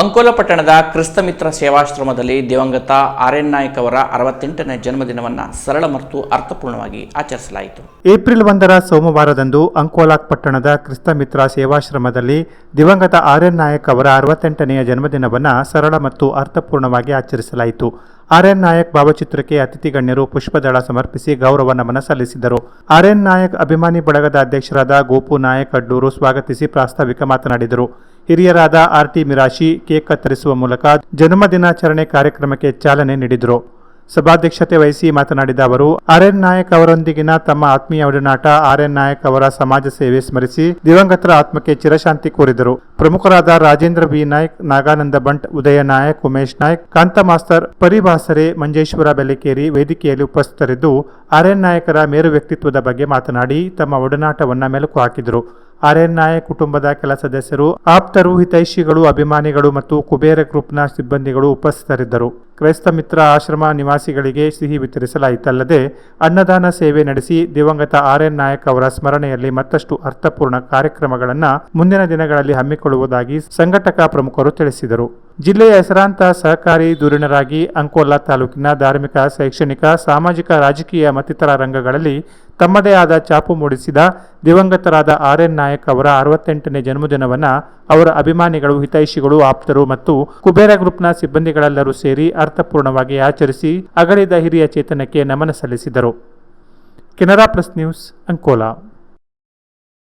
ಅಂಕೋಲ ಪಟ್ಟಣದ ಕ್ರಿಸ್ತಮಿತ್ರ ಸೇವಾಶ್ರಮದಲ್ಲಿ ದಿವಂಗತ R N Nayak ಅವರ ಅರವತ್ತೆಂಟನೇ ಜನ್ಮದಿನವನ್ನು ಸರಳ ಮತ್ತು ಅರ್ಥಪೂರ್ಣವಾಗಿ ಆಚರಿಸಲಾಯಿತು. ಏಪ್ರಿಲ್ ಒಂದರ ಸೋಮವಾರದಂದು ಅಂಕೋಲಾ ಪಟ್ಟಣದ ಕ್ರಿಸ್ತಮಿತ್ರ ಸೇವಾಶ್ರಮದಲ್ಲಿ ದಿವಂಗತ ಆರ್ ಎನ್ ನಾಯಕ್ ಅವರ ಅರವತ್ತೆಂಟನೆಯ ಜನ್ಮದಿನವನ್ನು ಸರಳ ಮತ್ತು ಅರ್ಥಪೂರ್ಣವಾಗಿ ಆಚರಿಸಲಾಯಿತು. ಆರ್ ಎನ್ ನಾಯಕ್ ಭಾವಚಿತ್ರಕ್ಕೆ ಅತಿಥಿ ಗಣ್ಯರು ಪುಷ್ಪದಳ ಸಮರ್ಪಿಸಿ ಗೌರವ ನಮನ ಸಲ್ಲಿಸಿದರು ಆರ್ ಎನ್ ನಾಯಕ್ ಅಭಿಮಾನಿ ಬಳಗದ ಅಧ್ಯಕ್ಷರಾದ ಗೋಪು ನಾಯಕ್ ಅಡ್ಡೂರು ಸ್ವಾಗತಿಸಿ ಪ್ರಾಸ್ತಾವಿಕ ಮಾತನಾಡಿದರು. ಹಿರಿಯರಾದ ಆರ್ ಟಿ ಮಿರಾಶಿ ಕೇಕ್ ಕತ್ತರಿಸುವ ಮೂಲಕ ಜನ್ಮದಿನಾಚರಣೆ ಕಾರ್ಯಕ್ರಮಕ್ಕೆ ಚಾಲನೆ ನೀಡಿದರು. ಸಭಾಧ್ಯಕ್ಷತೆ ವಹಿಸಿ ಮಾತನಾಡಿದ ಅವರು ಆರ್ ಎನ್ ನಾಯಕ್ ಅವರೊಂದಿಗಿನ ತಮ್ಮ ಆತ್ಮೀಯ ಒಡನಾಟ ಆರ್ ಎನ್ ನಾಯಕ್ ಅವರ ಸಮಾಜ ಸೇವೆ ಸ್ಮರಿಸಿ ದಿವಂಗತರ ಆತ್ಮಕ್ಕೆ ಚಿರಶಾಂತಿ ಕೋರಿದರು. ಪ್ರಮುಖರಾದ ರಾಜೇಂದ್ರ ಬಿ. ನಾಯ್ಕ್, ನಾಗಾನಂದ ಬಂಟ್ ಉದಯ ನಾಯಕ್, ಉಮೇಶ್ ನಾಯ್ಕ್, ಕಾಂತ ಮಾಸ್ತರ್, ಪರಿಭಾಸರೆ, ಮಂಜೇಶ್ವರ ಬೆಲೆಕೇರಿ ವೇದಿಕೆಯಲ್ಲಿ ಉಪಸ್ಥಿತರಿದ್ದು ಆರ್ ಎನ್ ನಾಯಕರ ಮೇರು ವ್ಯಕ್ತಿತ್ವದ ಬಗ್ಗೆ ಮಾತನಾಡಿ ತಮ್ಮ ಒಡನಾಟವನ್ನು ಮೆಲುಕು ಹಾಕಿದರು. ಆರ್ ಎನ್ ನಾಯಕ್ ಕುಟುಂಬದ ಕೆಲ ಸದಸ್ಯರು, ಆಪ್ತರು, ಹಿತೈಷಿಗಳು, ಅಭಿಮಾನಿಗಳು ಮತ್ತು ಕುಬೇರ ಗ್ರೂಪ್ನ ಸಿಬ್ಬಂದಿಗಳು ಉಪಸ್ಥಿತರಿದ್ದರು. ಕ್ರೈಸ್ತ ಮಿತ್ರ ಆಶ್ರಮ ನಿವಾಸಿಗಳಿಗೆ ಸಿಹಿ ವಿತರಿಸಲಾಯಿತಲ್ಲದೆ, ಅನ್ನದಾನ ಸೇವೆ ನಡೆಸಿ ದಿವಂಗತ ಆರ್ ಎನ್ ನಾಯಕ್ ಅವರ ಸ್ಮರಣೆಯಲ್ಲಿ ಮತ್ತಷ್ಟು ಅರ್ಥಪೂರ್ಣ ಕಾರ್ಯಕ್ರಮಗಳನ್ನು ಮುಂದಿನ ದಿನಗಳಲ್ಲಿ ಹಮ್ಮಿಕೊಳ್ಳುವುದಾಗಿ ಸಂಘಟಕ ಪ್ರಮುಖರು ತಿಳಿಸಿದರು. ಜಿಲ್ಲೆಯ ಹೆಸರಾಂತ ಸಹಕಾರಿ ಧುರೀಣರಾಗಿ ಅಂಕೋಲಾ ತಾಲೂಕಿನ ಧಾರ್ಮಿಕ, ಶೈಕ್ಷಣಿಕ, ಸಾಮಾಜಿಕ, ರಾಜಕೀಯ ಮತ್ತಿತರ ರಂಗಗಳಲ್ಲಿ ತಮ್ಮದೇ ಆದ ಚಾಪು ಮೂಡಿಸಿದ ದಿವಂಗತರಾದ ಆರ್ ಎನ್ ನಾಯಕ್ ಅವರ ಅರವತ್ತೆಂಟನೇ ಜನ್ಮದಿನವನ್ನು ಅವರ ಅಭಿಮಾನಿಗಳು, ಹಿತೈಷಿಗಳು, ಆಪ್ತರು ಮತ್ತು ಕುಬೇರ ಗ್ರೂಪ್ನ ಸಿಬ್ಬಂದಿಗಳೆಲ್ಲರೂ ಸೇರಿ ಅರ್ಥಪೂರ್ಣವಾಗಿ ಆಚರಿಸಿ ಅಗಲಿದ ಹಿರಿಯ ಚೇತನಕ್ಕೆ ನಮನ ಸಲ್ಲಿಸಿದರು. Canara plus news Ankola.